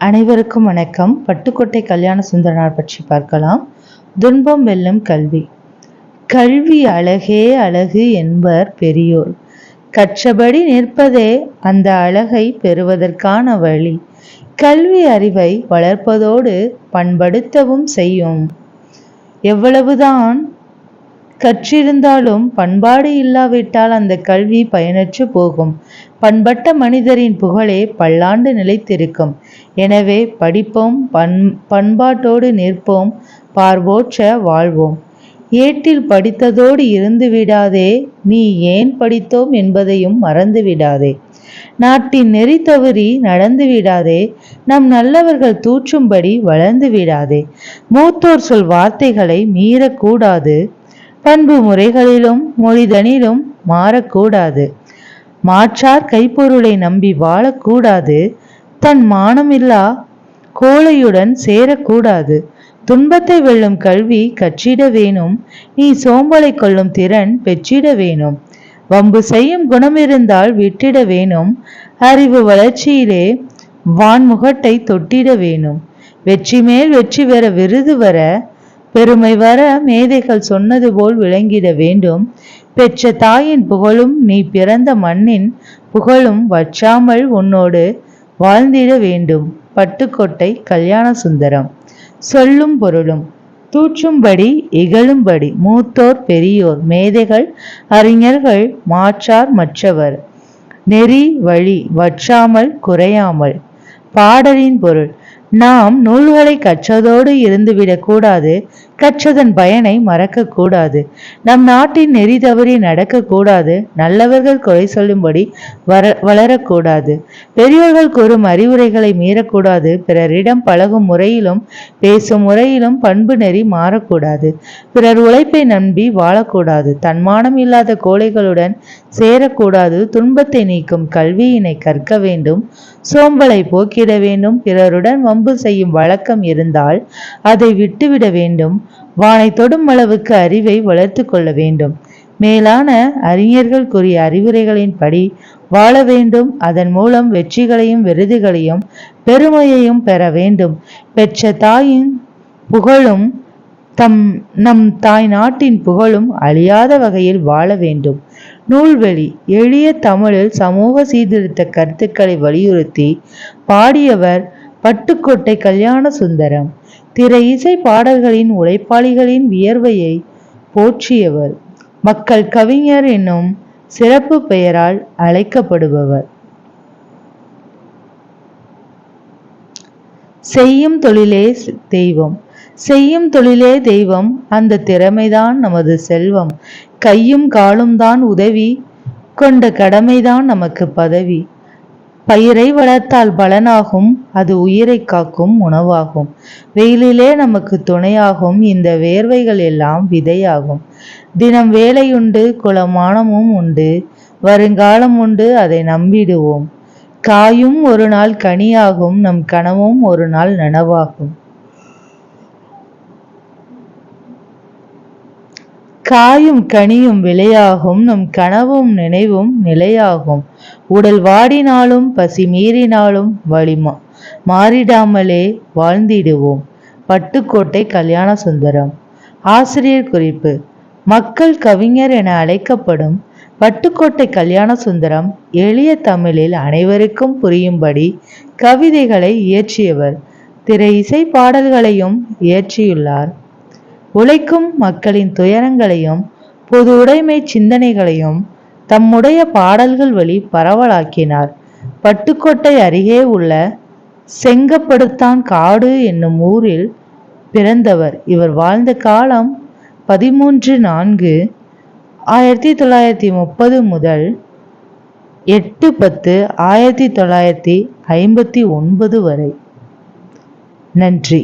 அனைவருக்கும் வணக்கம். பட்டுக்கோட்டை கல்யாண சுந்தரனார் பற்றி பார்க்கலாம். துன்பம் வெல்லும் கல்வி. கல்வி அழகே அழகு என்பர் பெரியோர். கற்றபடி நிற்பதே அந்த அழகை பெறுவதற்கான வழி. கல்வி அறிவை வளர்ப்பதோடு பண்படுத்தவும் செய்யும். எவ்வளவுதான் கற்றிருந்தாலும் பண்பாடு இல்லாவிட்டால் அந்த கல்வி பயனற்று போகும். பண்பட்ட மனிதரின் புகழே பல்லாண்டு நிலைத்திருக்கும். எனவே படிப்போம் பண் பண்பாட்டோடு நிற்போம் பார்வோற்ற வாழ்வோம். ஏட்டில் படித்ததோடு இருந்து விடாதே நீ ஏன் படித்தோம் என்பதையும் மறந்து விடாதே. நாட்டின் நெறி தவறி நடந்து விடாதே நம் நல்லவர்கள் தூற்றும்படி வளர்ந்து விடாதே. மூத்தோர் சொல் வார்த்தைகளை மீறக்கூடாது. பண்பு முறைகளிலும் மொழிதனிலும் மாறக்கூடாது. மாற்றார் கைப்பொருளை நம்பி வாழக்கூடாது. தன் மானமில்லா கோழையுடன் சேரக்கூடாது. துன்பத்தை வெல்லும் கல்வி கற்றிட வேணும். நீ சோம்பலை கொள்ளும் திறன் பெற்றிட வேணும். வம்பு செய்யும் குணம் இருந்தால் விட்டிட வேணும். அறிவு வளர்ச்சியிலே வான்முகட்டை தொட்டிட வேணும். வெற்றி மேல் வெற்றி பெற விருது வர பெருமை வர மேதைகள் சொன்னது போல் விளங்கிட வேண்டும். பெற்ற தாயின் புகழும் நீ பிறந்த மண்ணின் புகழும் வற்றாமல் உன்னோடு வாழ்ந்திட வேண்டும். பட்டுக்கோட்டை கல்யாண சுந்தரம். சொல்லும் பொருளும் தூற்றும்படி இகழும்படி மூத்தோர் பெரியோர் மேதைகள் அறிஞர்கள் மாற்றார் மற்றவர். நெறி வழி வற்றாமல் குறையாமல். பாடலின் பொருள் நாம் நூல்களை கற்றதோடு இருந்துவிடக்கூடாது கற்றதன் பயனை மறக்கக்கூடாது நம் நாட்டின் நெறி தவறி நடக்கக்கூடாது நல்லவர்கள் குறை சொல்லும்படி வர வளரக்கூடாது பெரியோர்கள் கூறும் அறிவுரைகளை மீறக்கூடாது. பிறரிடம் பழகும் முறையிலும் பேசும் முறையிலும் பண்பு நெறி மாறக்கூடாது. பிறர் உழைப்பை நம்பி வாழக்கூடாது. தன்மானம் இல்லாத கோழைகளுடன் சேரக்கூடாது. துன்பத்தை நீக்கும் கல்வியினை கற்க வேண்டும். சோம்பலை போக்கிட வேண்டும். பிறருடன் வம்பு செய்யும் வழக்கம் இருந்தால் அதை விட்டுவிட வேண்டும். வானை தொடும் அளவுக்கு அறிவை வளர்த்து கொள்ள வேண்டும். மேலான அறிஞர்கள் கூறிய அறிவுரைகளின் படி வாழ வேண்டும். அதன் மூலம் வெற்றிகளையும் விருதுகளையும் பெருமையையும் பெற வேண்டும். பெற்ற தாயின் புகழும் தம் நம் தாய் நாட்டின் புகழும் அழியாத வகையில் வாழ வேண்டும். நூல்வெளி எளிய தமிழில் சமூக சீர்திருத்த கருத்துக்களை வலியுறுத்தி பாடியவர் பட்டுக்கோட்டை கல்யாண சுந்தரம். திரை இசை பாடல்களின் உழைப்பாளிகளின் வியர்வையை போற்றியவர். மக்கள் கவிஞர் என்னும் சிறப்பு பெயரால் அழைக்கப்படுபவர். செய்யும் தொழிலே தெய்வம். செய்யும் தொழிலே தெய்வம் அந்த திறமைதான் நமது செல்வம். கையும் காலும் தான் உதவி கொண்ட கடமைதான் நமக்கு பதவி. பயிரை வளர்த்தால் பலனாகும் அது உயிரை காக்கும் உணவாகும். வெயிலிலே நமக்கு துணையாகும் இந்த வேர்வைகள் எல்லாம் விதையாகும். தினம் வேலையுண்டு குலமானமும் உண்டு வருங்காலம் உண்டு அதை நம்பிடுவோம். காயும் ஒரு நாள் கனியாகும் நம் கனவும் ஒரு நாள் நனவாகும். காயும் கனியும் விலையாகும் நம் கனவும் நினைவும் நிலையாகும். உடல் வாடினாலும் பசி மீறினாலும் வலிமா மாறிடாமலே வாழ்ந்திடுவோம். பட்டுக்கோட்டை கல்யாண சுந்தரம். ஆசிரியர் குறிப்பு. மக்கள் கவிஞர் என அழைக்கப்படும் பட்டுக்கோட்டை கல்யாண சுந்தரம் எளிய தமிழில் அனைவருக்கும் புரியும்படி கவிதைகளை இயற்றியவர். திரை இசை பாடல்களையும் இயற்றியுள்ளார். உழைக்கும் மக்களின் துயரங்களையும் பொது உடைமை சிந்தனைகளையும் தம்முடைய பாடல்கள் வழி பரவலாக்கினார். பட்டுக்கோட்டை அருகே உள்ள செங்கப்படுத்தான் காடு என்னும் ஊரில் பிறந்தவர். இவர் வாழ்ந்த காலம் பதிமூன்று நான்கு ஆயிரத்தி தொள்ளாயிரத்தி முப்பது முதல் எட்டு பத்து ஆயிரத்தி தொள்ளாயிரத்தி ஐம்பத்தி ஒன்பது வரை. நன்றி.